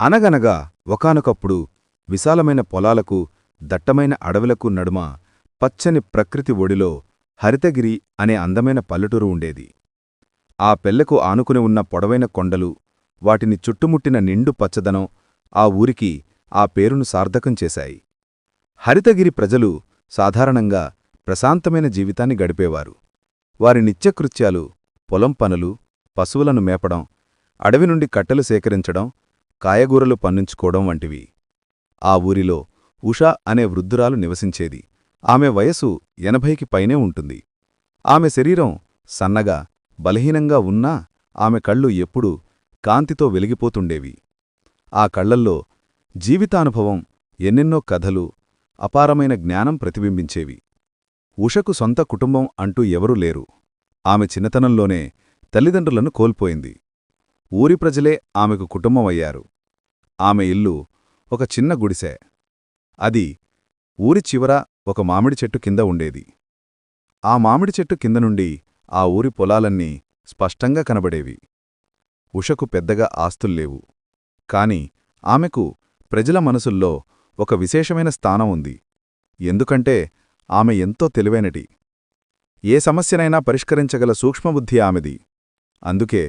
అనగనగా ఒకానొకప్పుడు విశాలమైన పొలాలకు దట్టమైన అడవులకు నడుమ పచ్చని ప్రకృతి ఒడిలో హరితగిరి అనే అందమైన పల్లెటూరు ఉండేది. ఆ పెళ్ళకు ఆనుకుని ఉన్న పొడవైన కొండలు వాటిని చుట్టుముట్టిన నిండు పచ్చదనం ఆ ఊరికి ఆ పేరును సార్థకం చేశాయి. హరితగిరి ప్రజలు సాధారణంగా ప్రశాంతమైన జీవితాన్ని గడిపేవారు. వారి నిత్యకృత్యాలు పొలం పనులు పశువులను మేపడం అడవి నుండి కట్టెలు సేకరించడం కాయగూరలు పండించుకోవడం వంటివి. ఆ ఊరిలో ఉషా అనే వృద్ధురాలు నివసించేది. ఆమె వయసు ఎనభైకి పైనే ఉంటుంది. ఆమె శరీరం సన్నగా బలహీనంగా ఉన్నా ఆమె కళ్ళు ఎప్పుడూ కాంతితో వెలిగిపోతుండేవి. ఆ కళ్ళల్లో జీవితానుభవం ఎన్నెన్నో కథలు అపారమైన జ్ఞానం ప్రతిబింబించేవి. ఉషకు సొంత కుటుంబం అంటూ ఎవరూ లేరు. ఆమె చిన్నతనంలోనే తల్లిదండ్రులను కోల్పోయింది. ఊరి ప్రజలే ఆమెకు కుటుంబం అయ్యారు ఆమె ఇల్లు ఒక చిన్న గుడిసె. అది ఊరి చివర ఒక మామిడి చెట్టు కింద ఉండేది. ఆ మామిడి చెట్టు కింద నుండి ఆ ఊరి పొలాలన్నీ స్పష్టంగా కనబడేవి. ఉషకు పెద్దగా ఆస్తుల్లేవు. కాని ఆమెకు ప్రజల మనసుల్లో ఒక విశేషమైన స్థానం ఉంది. ఎందుకంటే ఆమె ఎంతో తెలివైనటి. ఏ సమస్యనైనా పరిష్కరించగల సూక్ష్మబుద్ధి ఆమెది. అందుకే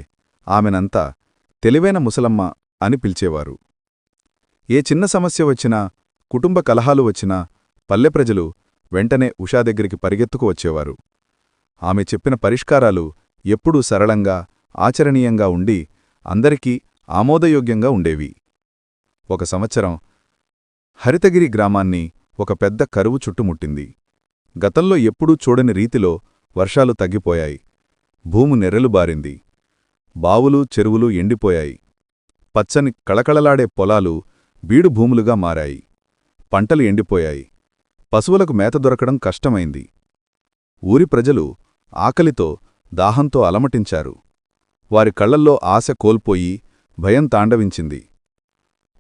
ఆమెనంతా తెలివైన ముసలమ్మ అని పిలిచేవారు. ఏ చిన్న సమస్య వచ్చినా కుటుంబ కలహాలు వచ్చినా పల్లె ప్రజలు వెంటనే ఉషా దగ్గరికి పరిగెత్తుకు వచ్చేవారు. ఆమె చెప్పిన పరిష్కారాలు ఎప్పుడూ సరళంగా ఆచరణీయంగా ఉండి అందరికీ ఆమోదయోగ్యంగా ఉండేవి. ఒక సంవత్సరం హరితగిరి గ్రామాన్ని ఒక పెద్ద కరువు చుట్టుముట్టింది గతంలో ఎప్పుడూ చూడని రీతిలో వర్షాలు తగ్గిపోయాయి. భూము నెర్రెలు బారింది. బావులు చెరువులు ఎండిపోయాయి. పచ్చని కళకళలాడే పొలాలు బీడు భూములుగా మారాయి. పంటలు ఎండిపోయాయి. పశువులకు మేత దొరకడం కష్టమైంది. ఊరి ప్రజలు ఆకలితో దాహంతో అలమటించారు. వారి కళ్ళల్లో ఆశ కోల్పోయి భయం తాండవించింది.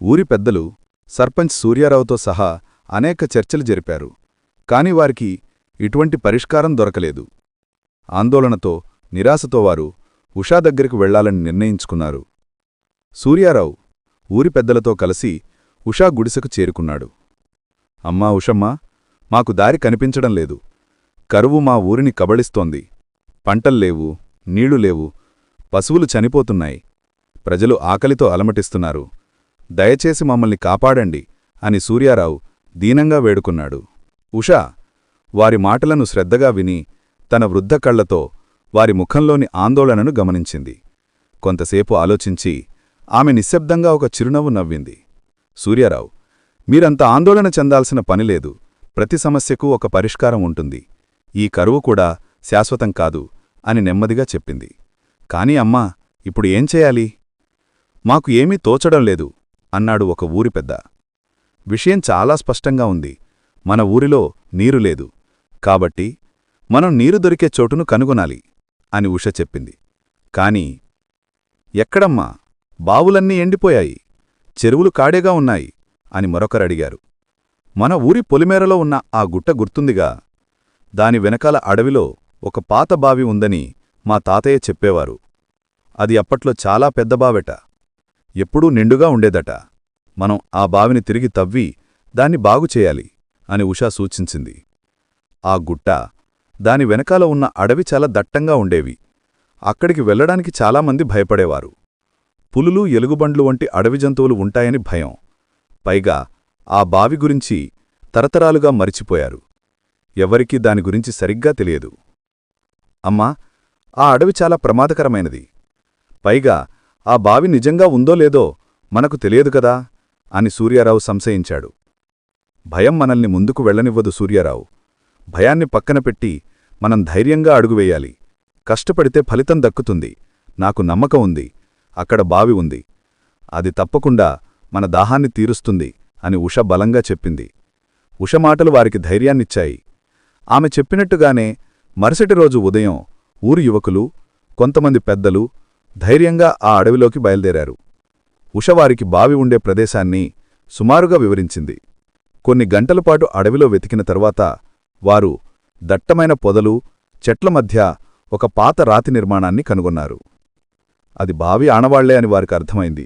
ఊరి పెద్దలు సర్పంచ్ సూర్యారావుతో సహా అనేక చర్చలు జరిపారు. కాని వారికి ఇటువంటి పరిష్కారం దొరకలేదు. ఆందోళనతో నిరాశతో వారు ఉషా దగ్గరికి వెళ్ళాలని నిర్ణయించుకున్నారు. సూర్యారావు ఊరి పెద్దలతో కలిసి ఉషా గుడిసెకు చేరుకున్నాడు. అమ్మా ఉషమ్మా మాకు దారి కనిపించడం లేదు. కరువు మా ఊరిని కబళిస్తోంది. పంటల్లేవు నీళ్ళు లేవు పశువులు చనిపోతున్నాయి. ప్రజలు ఆకలితో అలమటిస్తున్నారు. దయచేసి మమ్మల్ని కాపాడండి అని సూర్యారావు దీనంగా వేడుకున్నాడు. ఉషా వారి మాటలను శ్రద్ధగా విని తన వృద్ధ కళ్ళతో వారి ముఖంలోని ఆందోళనను గమనించింది. కొంతసేపు ఆలోచించి ఆమె నిశ్శబ్దంగా ఒక చిరునవ్వు నవ్వింది. సూర్యారావు మీరంత ఆందోళన చెందాల్సిన పనిలేదు ప్రతి సమస్యకు ఒక పరిష్కారం ఉంటుంది. ఈ కరువు కూడా శాశ్వతం కాదు అని నెమ్మదిగా చెప్పింది. కాని అమ్మా ఇప్పుడు ఏం చేయాలి? మాకు ఏమీ తోచడం లేదు అన్నాడు ఒక ఊరి పెద్ద. విషయం చాలా స్పష్టంగా ఉంది. మన ఊరిలో నీరు లేదు. కాబట్టి మనం నీరు దొరికే చోటును కనుగొనాలి. అని ఉష చెప్పింది. కాని ఎక్కడమ్మా? బావులన్నీ ఎండిపోయాయి. చెరువులు కాడేగా ఉన్నాయి అని మరొకరడిగారు మన ఊరి పొలిమేరలో ఉన్న ఆ గుట్ట గుర్తుందిగా. దాని వెనకాల అడవిలో ఒక పాత బావి ఉందని మా తాతయ్య చెప్పేవారు. అది అప్పట్లో చాలా పెద్ద బావెట. ఎప్పుడూ నిండుగా ఉండేదట. మనం ఆ బావిని తిరిగి తవ్వి దాన్ని బాగుచేయాలి అని ఉషా సూచించింది. ఆ గుట్ట దాని వెనకాల ఉన్న అడవి చాలా దట్టంగా ఉండేవి. అక్కడికి వెళ్ళడానికి చాలామంది భయపడేవారు. పులులు ఎలుగుబండ్లు వంటి అడవి జంతువులు ఉంటాయని భయం. పైగా ఆ బావి గురించి తరతరాలుగా మరిచిపోయారు. ఎవరికీ దాని గురించి సరిగ్గా తెలియదు. అమ్మా ఆ అడవి చాలా ప్రమాదకరమైనది. పైగా ఆ బావి నిజంగా ఉందో లేదో మనకు తెలియదు కదా అని సూర్యారావు సంశయించాడు. భయం మనల్ని ముందుకు వెళ్ళనివ్వదు సూర్యారావు. భయాన్ని పక్కన పెట్టి మనం ధైర్యంగా అడుగువేయాలి కష్టపడితే ఫలితం దక్కుతుంది. నాకు నమ్మకం ఉంది. అక్కడ బావి ఉంది. అది తప్పకుండా మన దాహాన్ని తీరుస్తుంది అని ఉష బలంగా చెప్పింది. ఉష మాటలు వారికి ధైర్యాన్నిచ్చాయి. ఆమె చెప్పినట్టుగానే మరుసటి రోజు ఉదయం ఊరు యువకులు కొంతమంది పెద్దలు ధైర్యంగా ఆ అడవిలోకి బయలుదేరారు. ఉషవారికి బావి ఉండే ప్రదేశాన్ని సుమారుగా వివరించింది. కొన్ని గంటలపాటు అడవిలో వెతికిన తరువాత వారు దట్టమైన పొదలు చెట్ల మధ్య ఒక పాత రాతి నిర్మాణాన్ని కనుగొన్నారు. అది బావి ఆనవాళ్ళే అని వారికి అర్థమైంది.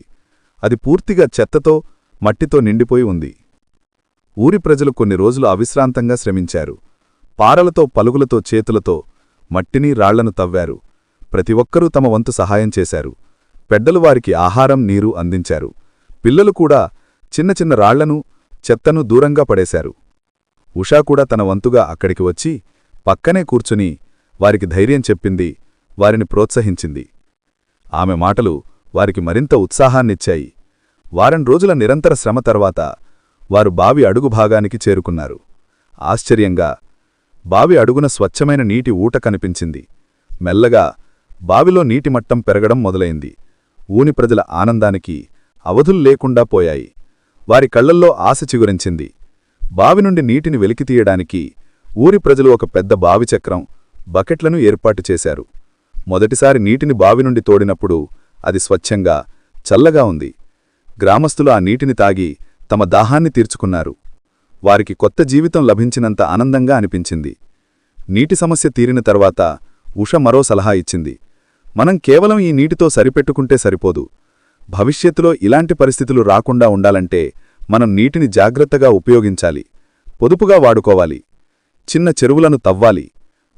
అది పూర్తిగా చెత్తతో మట్టితో నిండిపోయి ఉంది. ఊరి ప్రజలు కొన్ని రోజులు అవిశ్రాంతంగా శ్రమించారు. పారలతో పలుగులతో చేతులతో మట్టిని రాళ్ళను తవ్వారు. ప్రతి ఒక్కరూ తమ వంతు సహాయం చేశారు. పెద్దలు వారికి ఆహారం నీరు అందించారు. పిల్లలు కూడా చిన్న చిన్న రాళ్ళను చెత్తను దూరంగా పడేశారు. ఉషా కూడా తన వంతుగా అక్కడికి వచ్చి పక్కనే కూర్చుని వారికి ధైర్యం చెప్పింది వారిని ప్రోత్సహించింది. ఆమె మాటలు వారికి మరింత ఉత్సాహాన్నిచ్చాయి. వారం రోజుల నిరంతర శ్రమ తర్వాత వారు బావి అడుగు భాగానికి చేరుకున్నారు. ఆశ్చర్యంగా బావి అడుగున స్వచ్ఛమైన నీటి ఊట కనిపించింది. మెల్లగా బావిలో నీటి మట్టం పెరగడం మొదలైంది. ఊని ప్రజల ఆనందానికి అవధులు లేకుండా పోయాయి. వారి కళ్ళల్లో ఆశ చిగురించింది. బావి నుండి నీటిని వెలికితీయడానికి ఊరి ప్రజలు ఒక పెద్ద బావి చక్రం బకెట్లను ఏర్పాటు చేశారు. మొదటిసారి నీటిని బావి నుండి తోడినప్పుడు అది స్వచ్ఛంగా చల్లగా ఉంది. గ్రామస్తులు ఆ నీటిని తాగి తమ దాహాన్ని తీర్చుకున్నారు. వారికి కొత్త జీవితం లభించినంత ఆనందంగా అనిపించింది. నీటి సమస్య తీరిన తర్వాత ఉష మరో సలహా ఇచ్చింది. మనం కేవలం ఈ నీటితో సరిపెట్టుకుంటే సరిపోదు. భవిష్యత్తులో ఇలాంటి పరిస్థితులు రాకుండా ఉండాలంటే మనం నీటిని జాగ్రత్తగా ఉపయోగించాలి. పొదుపుగా వాడుకోవాలి. చిన్న చెరువులను తవ్వాలి.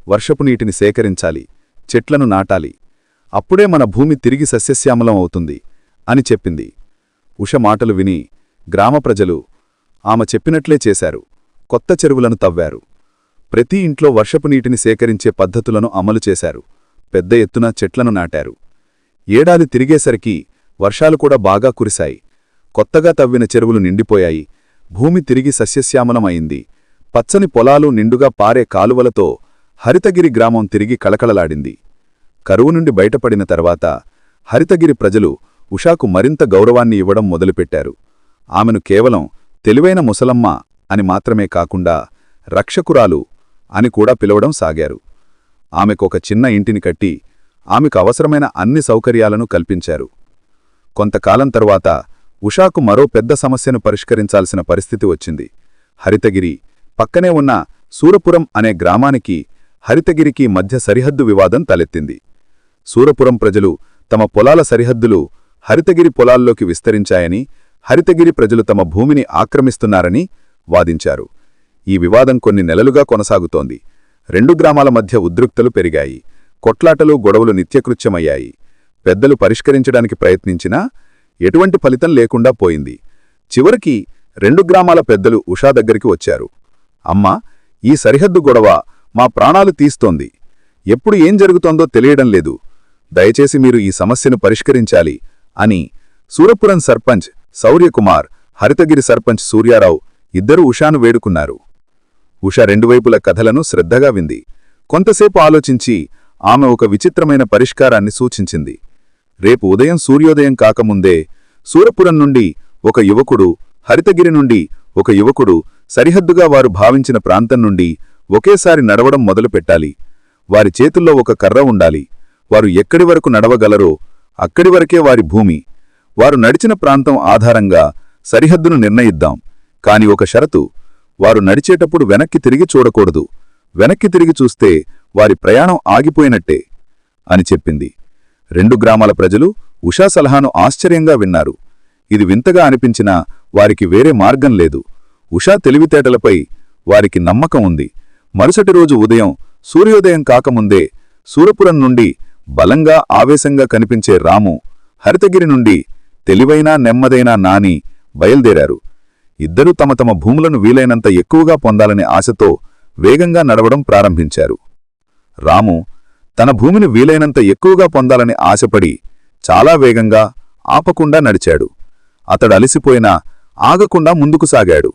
వర్షపు నీటిని సేకరించాలి. చెట్లను నాటాలి. అప్పుడే మన భూమి తిరిగి సస్యశ్యామలం అవుతుంది అని చెప్పింది. ఉష మాటలు విని గ్రామ ప్రజలు ఆమె చెప్పినట్లే చేశారు. కొత్త చెరువులను తవ్వారు. ప్రతి ఇంట్లో వర్షపు నీటిని సేకరించే పద్ధతులను అమలు చేశారు. పెద్ద ఎత్తున చెట్లను నాటారు. ఏడాది తిరిగేసరికి వర్షాలు కూడా బాగా కురిశాయి. కొత్తగా తవ్విన చెరువులు నిండిపోయాయి. భూమి తిరిగి సస్యశ్యామలమైంది పచ్చని పొలాలు నిండుగా పారే కాలువలతో హరితగిరి గ్రామం తిరిగి కళకళలాడింది. కరువు నుండి బయటపడిన తర్వాత హరితగిరి ప్రజలు ఉషాకు మరింత గౌరవాన్ని ఇవ్వడం మొదలుపెట్టారు. ఆమెను కేవలం తెలివైన ముసలమ్మ అని మాత్రమే కాకుండా రక్షకురాలు అని కూడా పిలవడం సాగారు. ఆమెకొక చిన్న ఇంటిని కట్టి ఆమెకు అవసరమైన అన్ని సౌకర్యాలను కల్పించారు. కొంతకాలం తరువాత ఉషాకు మరో పెద్ద సమస్యను పరిష్కరించాల్సిన పరిస్థితి వచ్చింది. హరితగిరి పక్కనే ఉన్న సూరపురం అనే గ్రామానికి హరితగిరికి మధ్య సరిహద్దు వివాదం తలెత్తింది. సూరపురం ప్రజలు తమ పొలాల సరిహద్దులు హరితగిరి పొలాల్లోకి విస్తరించాయని హరితగిరి ప్రజలు తమ భూమిని ఆక్రమిస్తున్నారని వాదించారు. ఈ వివాదం కొన్ని నెలలుగా కొనసాగుతోంది. రెండు గ్రామాల మధ్య ఉద్రిక్తలు పెరిగాయి. కొట్లాటలు గొడవలు నిత్యకృత్యమయ్యాయి. పెద్దలు పరిష్కరించడానికి ప్రయత్నించినా ఎటువంటి ఫలితం లేకుండా పోయింది. చివరికి రెండు గ్రామాల పెద్దలు ఉషా దగ్గరికి వచ్చారు. అమ్మా ఈ సరిహద్దు గొడవ మా ప్రాణాలు తీస్తోంది. ఎప్పుడు ఏం జరుగుతోందో తెలియడం లేదు. దయచేసి మీరు ఈ సమస్యను పరిష్కరించాలి అని సూరపురం సర్పంచ్ శౌర్యకుమార్ హరితగిరి సర్పంచ్ సూర్యారావు ఇద్దరూ ఉషాను వేడుకున్నారు. ఉష రెండువైపుల కథలను శ్రద్ధగా వింది. కొంతసేపు ఆలోచించి ఆమె ఒక విచిత్రమైన పరిష్కారాన్ని సూచించింది. రేపు ఉదయం సూర్యోదయం కాకముందే సూరపురం నుండి ఒక యువకుడు హరితగిరి నుండి ఒక యువకుడు సరిహద్దుగా వారు భావించిన ప్రాంతం నుండి ఒకేసారి నడవడం మొదలుపెట్టాలి. వారి చేతుల్లో ఒక కర్ర ఉండాలి. వారు ఎక్కడి వరకు నడవగలరో అక్కడి వరకే వారి భూమి. వారు నడిచిన ప్రాంతం ఆధారంగా సరిహద్దును నిర్ణయిద్దాం. కాని ఒక షరతు వారు నడిచేటప్పుడు వెనక్కి తిరిగి చూడకూడదు. వెనక్కి తిరిగి చూస్తే వారి ప్రయాణం ఆగిపోయినట్టే అని చెప్పింది. రెండు గ్రామాల ప్రజలు ఉషా సలహాను ఆశ్చర్యంగా విన్నారు. ఇది వింతగా అనిపించినా వారికి వేరే మార్గం లేదు. ఉషా తెలివితేటలపై వారికి నమ్మకం ఉంది. మరుసటి రోజు ఉదయం సూర్యోదయం కాకముందే సూరపురం నుండి బలంగా ఆవేశంగా కనిపించే రాము హరితగిరి నుండి తెలివైనా నెమ్మదైనా నాని బయల్దేరారు. ఇద్దరూ తమ తమ భూములను వీలైనంత ఎక్కువగా పొందాలనే ఆశతో వేగంగా నడవడం ప్రారంభించారు. రాము తన భూమిని వీలైనంత ఎక్కువగా పొందాలని ఆశపడి చాలా వేగంగా ఆపకుండా నడిచాడు. అతడు అలిసిపోయినా ఆగకుండా ముందుకు సాగాడు.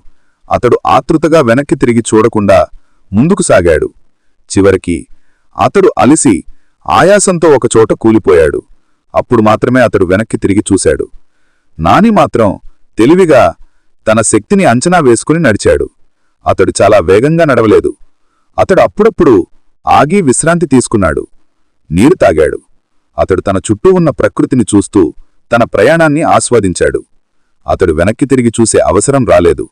అతడు ఆతృతగా వెనక్కి తిరిగి చూడకుండా ముందుకు సాగాడు. చివరికి అతడు అలిసి ఆయాసంతో ఒకచోట కూలిపోయాడు. అప్పుడు మాత్రమే అతడు వెనక్కి తిరిగి చూశాడు. నాని మాత్రం తెలివిగా తన శక్తిని అంచనా వేసుకుని నడిచాడు. అతడు చాలా వేగంగా నడవలేదు. అతడు అప్పుడప్పుడు ఆగి విశ్రాంతి తీసుకున్నాడు. నీరు తాగాడు. అతడు తన చుట్టూ ఉన్న ప్రకృతిని చూస్తూ తన ప్రయాణాన్ని ఆస్వాదించాడు. అతడు వెనక్కి తిరిగి చూసే అవసరం రాలేదు.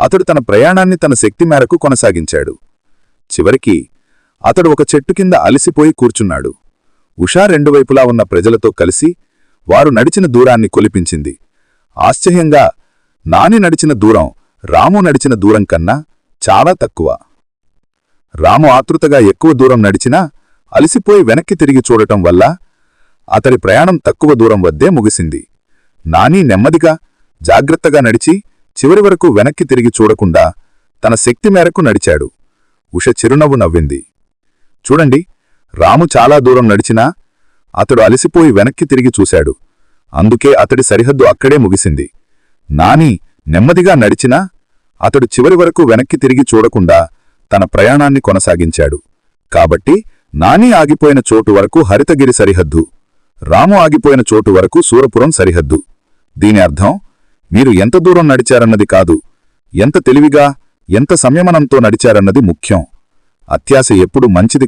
అతడు తన ప్రయాణాన్ని తన శక్తి మేరకు కొనసాగించాడు. చివరికి అతడు ఒక చెట్టు కింద అలసిపోయి కూర్చున్నాడు. ఉషా రెండువైపులా ఉన్న ప్రజలతో కలిసి వారు నడిచిన దూరాన్ని కొలిపించింది. ఆశ్చర్యంగా నాని నడిచిన దూరం రాము నడిచిన దూరం కన్నా చాలా తక్కువ. రాము ఆతృతగా ఎక్కువ దూరం నడిచినా అలసిపోయి వెనక్కి తిరిగి చూడటం వల్ల అతడి ప్రయాణం తక్కువ దూరం వద్దే ముగిసింది. నాని నెమ్మదిగా జాగ్రత్తగా నడిచి చివరి వరకు వెనక్కి తిరిగి చూడకుండా తన శక్తి మేరకు నడిచాడు. ఉష చిరునవ్వు నవ్వింది. చూడండి రాము చాలా దూరం నడిచినా అతడు అలసిపోయి వెనక్కి తిరిగి చూశాడు. అందుకే అతడి సరిహద్దు అక్కడే ముగిసింది. నాని నెమ్మదిగా నడిచినా అతడు చివరి వరకు వెనక్కి తిరిగి చూడకుండా తన ప్రయాణాన్ని కొనసాగించాడు. కాబట్టి నాని ఆగిపోయిన చోటు వరకు హరితగిరి సరిహద్దు రాము ఆగిపోయిన చోటు వరకు సూరపురం సరిహద్దు. దీని అర్థం మీరు ఎంత దూరం నడిచారన్నది కాదు ఎంత తెలివిగా ఎంత సంయమనంతో నడిచారన్నది ముఖ్యం. అత్యాశ ఎప్పుడు మంచిది